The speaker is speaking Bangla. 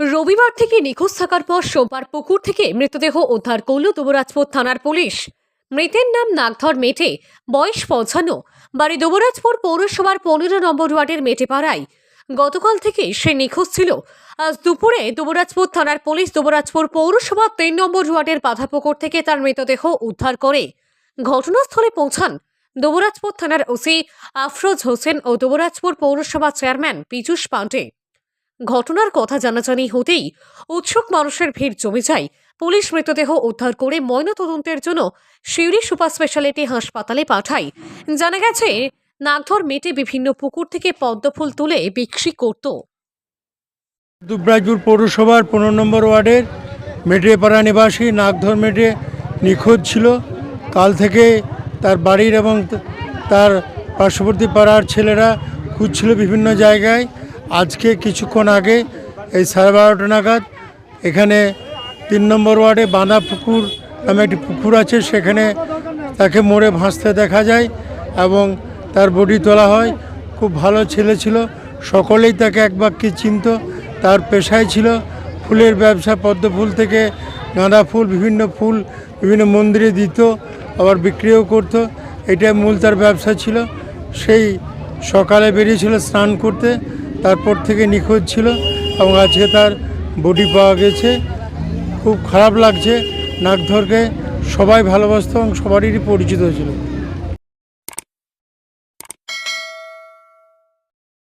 রবিবার থেকে নিখোঁজ থাকার পর সোমবার পুকুর থেকে মৃতদেহ উদ্ধার করল দুবরাজপুর থানার পুলিশ। মৃতের নাম নাগধর মেটে, বয়স পঞ্চান্ন। বাড়ি দুবরাজপুর পৌরসভার পনেরো নম্বর ওয়ার্ডের মেটেপাড়ায়। গতকাল থেকে সে নিখোঁজ ছিল। আজ দুপুরে দুবরাজপুর থানার পুলিশ দুবরাজপুর পৌরসভার তিন নম্বর ওয়ার্ডের বাধাপুকুর থেকে তার মৃতদেহ উদ্ধার করে ঘটনাস্থলে পৌঁছান দুবরাজপুর থানার ওসি আফরোজ হোসেন ও দুবরাজপুর পৌরসভা চেয়ারম্যান পীযূষ পাণ্ডে ঘটনার কথা জানাজানি হতেই উৎসুক মানুষের ভিড় জমে যায়। পুলিশ মৃতদেহ উদ্ধার করে ময়নাতদন্তের জন্য শিউরি সুপার স্পেশালিটি হাসপাতালে পাঠায়। জানা গেছে, নাগধর মেটে বিভিন্ন পুকুর থেকে পদ্মফুল তুলে বিক্রি করত। দুবরাজপুর পৌরসভার পনেরো নম্বর ওয়ার্ডের মেটেপাড়া নিবাসী নাগধর মেটে নিখোঁজ ছিল। কাল থেকে তার বাড়ির এবং তার পার্শ্ববর্তী পাড়ার ছেলেরা খুঁজছিল বিভিন্ন জায়গায়। আজকে কিছুক্ষণ আগে এই সাড়ে বারোটা নাগাদ এখানে তিন নম্বর ওয়ার্ডে বাঁধা পুকুর নামে একটি পুকুর আছে, সেখানে তাকে মোড়ে ভাসতে দেখা যায় এবং তার বডি তোলা হয়। খুব ভালো ছেলে ছিল, সকলেই তাকে এক বাক্যে চিনত। তার পেশায় ছিল ফুলের ব্যবসা, পদ্ম ফুল থেকে গাঁদা ফুল, বিভিন্ন ফুল, বিভিন্ন মন্দিরে দিত, আবার বিক্রিও করতো। এটাই মূল তার ব্যবসা ছিল। সেই সকালে বেরিয়েছিল স্নান করতে। তারপর থেকে নিখোঁজ ছিল এবং আজকে তার বডি পাওয়া গেছে। খুব খারাপ লাগছে। নাগধরকে সবাই ভালোবাসত এবং সবারই পরিচিত ছিল।